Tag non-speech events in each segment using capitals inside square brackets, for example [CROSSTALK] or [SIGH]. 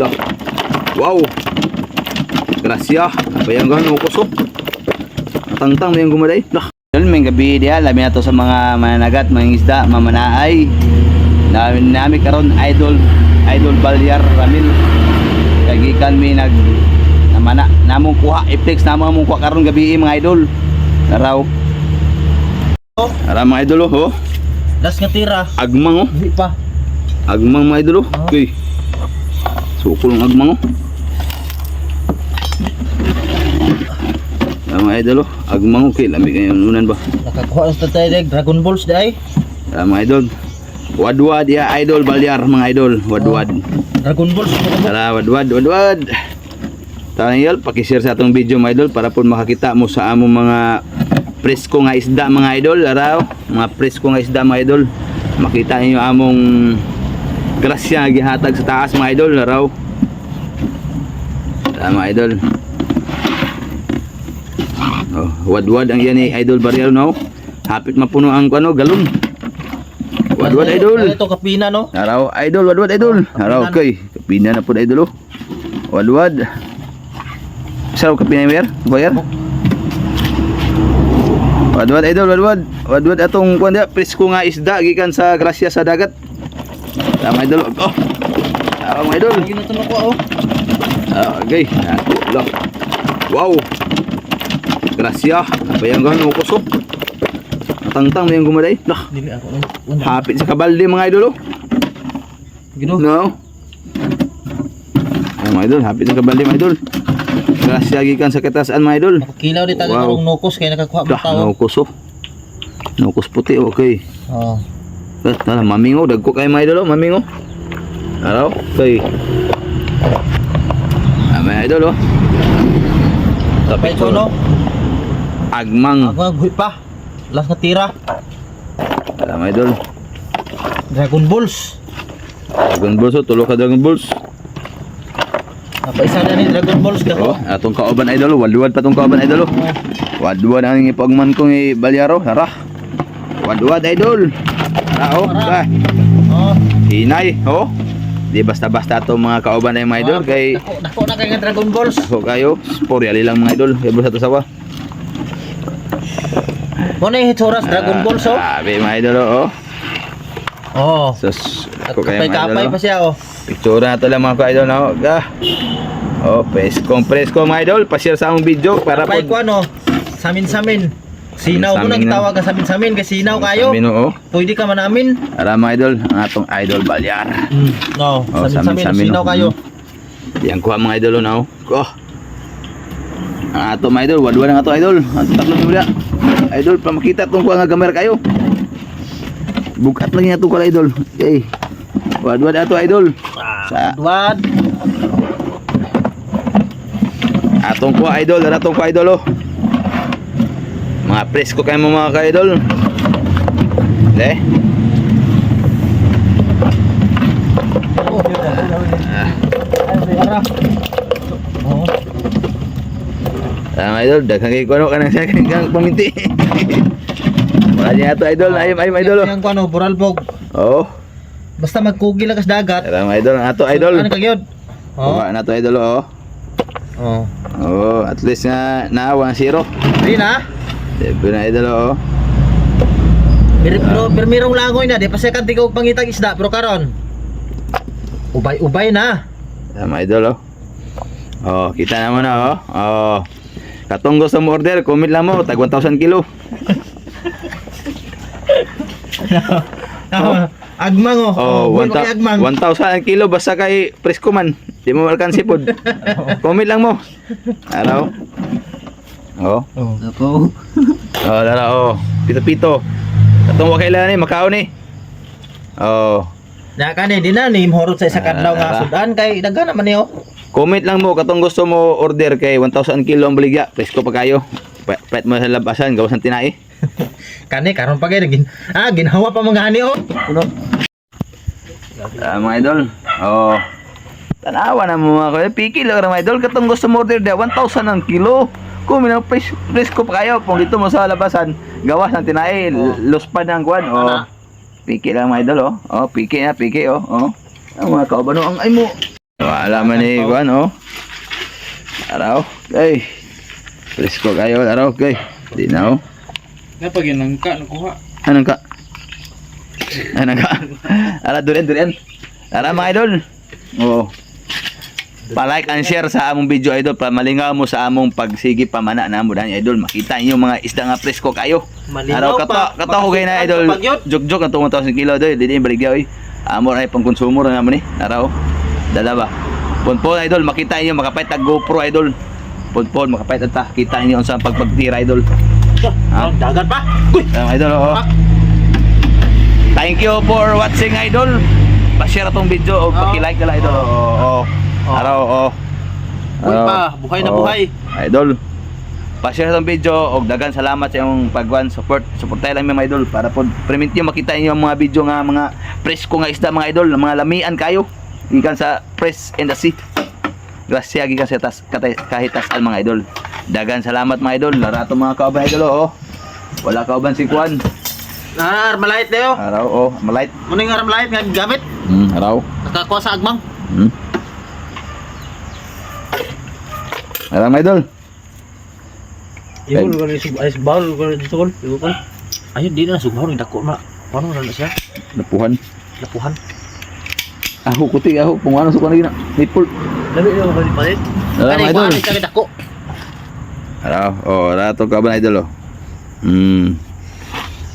Lah. Wow. Gracia. Bayang gano kusok. Tangtang may gumaday. Lah. Yun, may gabi diya, labi na to sa mga mananagat, mga isda, mamanaay. Namin nami karon idol, idol Balyar Ramil. Kagikan mi nag namana namong kuha i-flex namong among kuha karon gabi mga idol. Araw. Oh. Ara mga idol oh. Das nga tira. Agmang oh. Hindi pa. Agmang mga idol oh. Oh. Okay. Sukol ng agmang oh. Ah, mga idol oh. Agmang okay. Lamig ngayon nunan ba? Nakakuha sa tayo Dragon Balls day. Ah, mga idol. Wadwad ya idol Balyar mga idol. Wadwad. Dragon Balls. Tara, wadwad, wadwad. Tara yun, pakishare sa atong video mga idol para po makakita mo sa among mga presko nga isda mga idol. Araw, mga presko nga isda mga idol. Makita niyo among grasya gihatag sa taas mga idol. Araw. Tara mga idol. Oh, wadwad ang yan ni Idol Barrier no. Hapit mapuno ang ano, galon. Wadwad idol. Ito kapina no. Araw, idol, wadwad, idol. Araw, okay. Kapina na po, idol, oh. Wadwad. Saraw kapina mer, bayar. Wadwad, idol, wadwad. Wadwad atong kuan dia, presko nga isda gikan sa grasya sa dagat. Tama, idol. Oh. Tama, idol. Lagi na ito nakuha oh. Ah, okay. Look. Wow. Grasya. Bayang gano kusok. Tangtang may gumaday. Lah. Wala. hapit sa kabalde mga idol, oh. Gino. No. Ay, mga idol, happy na kabali mga idol. Grasya gikan sa katasan mga idol. Nakakilaw di taga Wow. nokos kaya nakakuha mo tao. naukos oh. Naukos puti, okay. Oh. Tala, mamingo, dagko kayo mga idol oh, mamingo. Araw, okay. Ah, mga idol oh. Tapay ko no. Agmang. Ako aghoy pa. Last nga tira. Tala mga idol. Dragon Balls. Dragon Balls oh, tulo ka Dragon Balls. Napaisa na ni Dragon Balls ka Oh, ko. atong kauban idol, oh. wadwad pa tong kauban idol oh. Wadwad ang ipagman kong ibalyaro, tara. Wadwad idol. Oh, tara. Oh. Hinay, oh. Di basta-basta to mga kauban na yung mga idol kay Dako, dako na kay nga Dragon Balls. ako kayo, sporyali lang mga idol. Kaya sa to sawa. Mo na yung hitsuras Dragon Balls oh. Sabi mga idol oh. Oh. Sus, kayo mga kapay-kapay idol. pa oh. siya oh. Picture na to lang mga ka-idol na oh. Ah. Oh, preskong presko mga idol. Pa-share sa among video para Kapay ko po. ano. Samin samin. Sinaw Samin nang na. tawag ka samin samin kasi sinaw kayo. Sabi no oh. Pwede ka man namin. Ara mga idol, ang atong idol balyar. Mm. No, Oh, samin samin, samin-samin, sinaw oh. kayo. Yan kuha mga idol na oh. Ang ato mga idol, wadwa na nga to idol. Ang tatlo ni Wala. Idol, pa makita kuha nga gamer kayo. Bukat lang yan itong kuha idol. Okay. Wadwa na to idol. Sa Duwad. atong kuha idol, atong kuha idol oh. Mga presko kayo mo mga ka-idol. Oh, ah, ah, idol, daghang kay kuno kanang sa kanang paminti. [LAUGHS] Wala niya to idol, ayom ayom idol. Yang kuano, buralbog. Oh, Basta magkugi lang kas dagat. ara mga idol, ato idol. Ano kagyod? Oh. Kuha na to idol oh. Oh. Oh, at least nga na 1-0. Di na. Siyempre na idol oh. Pero pero pero mirong langoy na, di pa second tigaw pangitag isda pero karon. Ubay-ubay na. Tama idol oh. Oh, kita na oh. Oh. Katong gusto mo order, comment lang mo, tag 1,000 kilo. Oh. [LAUGHS] Agmang oh. Oh, agmang. 1,000 ang kilo basta kay presko man. Di mo alkansi pod. comment [LAUGHS] lang mo. Araw. Oh. [LAUGHS] Oh. Ako. Oh, lala oh. Pito-pito. Katong wa kailangan ni makao ni. Oh. Na kani di na ni mahurot sa isa kadlaw Ah, nga sudan kay daghan naman niyo. Comment lang mo katong gusto mo order kay 1,000 kilo ang baligya. Presko pa kayo. Pet mo sa labasan, gawas ng tinai. [LAUGHS] Kani karon pa kay gin ah ginhawa pa mga ani oh. Kuno. Ah, mga idol. Oh. Tanawa na mo mga kayo. Piki lang mga idol. Katong gusto mo order dia 1,000 ang kilo. Kung minang pres presko pa kayo. Kung dito mo sa labasan, gawas ng tinai. Oh. Los pa ng kwan. Oh. Piki lang mga idol. Oh. Oh, piki na, piki. Oh. Oh. Ang mga kaubano. Ang ay mo. Wala man ni Juan, oh. Araw, okay. Presko kayo, araw, okay. Di na, oh. Napag nangka nakuha. Anong ka? Anong ka? [LAUGHS] Ara, durian, durian. Ara, mga idol. Oo. Pa-like and share sa among video, idol. Pa malingaw mo sa among pagsigi pamana na mo dani, idol. Makita niyo mga isda nga presko kayo. Araw, kato, kato kayo na, idol. Juk-juk ang 2,000 kilo, idol. Dili baligya, oy. Amo ay pang konsumo na naman, eh. Araw. Dalawa. Ponpon, idol. Makita niyo, makapait tag GoPro, idol. Ponpon, makapait ta. Kita niyo sa pagpagtira, idol. Ah, dagat pa. Uy! Idol, oo. Thank you for watching, idol. Pa-share itong video o paki-like nila, idol. Oo, oo. Araw, oo. Buhay Araw. pa, buhay na Oo. buhay. Idol. Pa-share itong video o dagan salamat sa iyong pagwan support. Supportahan lang mga idol para po premium niyo makita ang mga video nga mga presko nga isda mga idol, mga lamian kayo. Gikan sa press and the sea. Grasya gikan sa tas katay- kahitas al mga idol. Dagan salamat mga idol. Larato mga kauban idol oh. Wala kauban si Kwan. Na armalite dayo. Araw, oh, malight. Muna yung armalite nga gamit. Hmm, araw. Nakakuha sa agmang. Hmm. Araw, mga idol. Ibu ko ni sub ay bawal ko ni tol. Ibu ko. Ayun di na subaw ni dako na. Paano na na siya? Napuhan. Lapuhan. Aho, kuti, aho. Kung ano suka na gina. Nipul. Labi na ko palit. Ani mga idol. sa dako. Araw, oh, rato ka ba idol, oh. Hmm.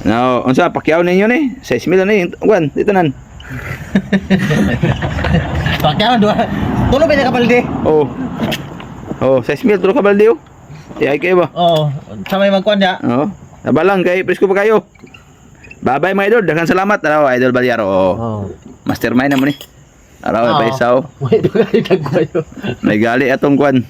Now, unsa pakyaw ninyo ni? 6 mil na ni. Wan, dito nan. [LAUGHS] Pakya do. Tulo ba na kapal di? Oh. Oh, 6 mil tulo ka balde oh. Di ay kayo ba? Oo. Sa may magkuan ya. Oh. Nabalang kay presko pa kayo. Bye-bye mga idol. Daghang salamat. Araw, idol Balyaro. Oh. Oo. Mastermind naman ni. Araw, Oo. oh. paisaw. [LAUGHS] May gali atong kwan.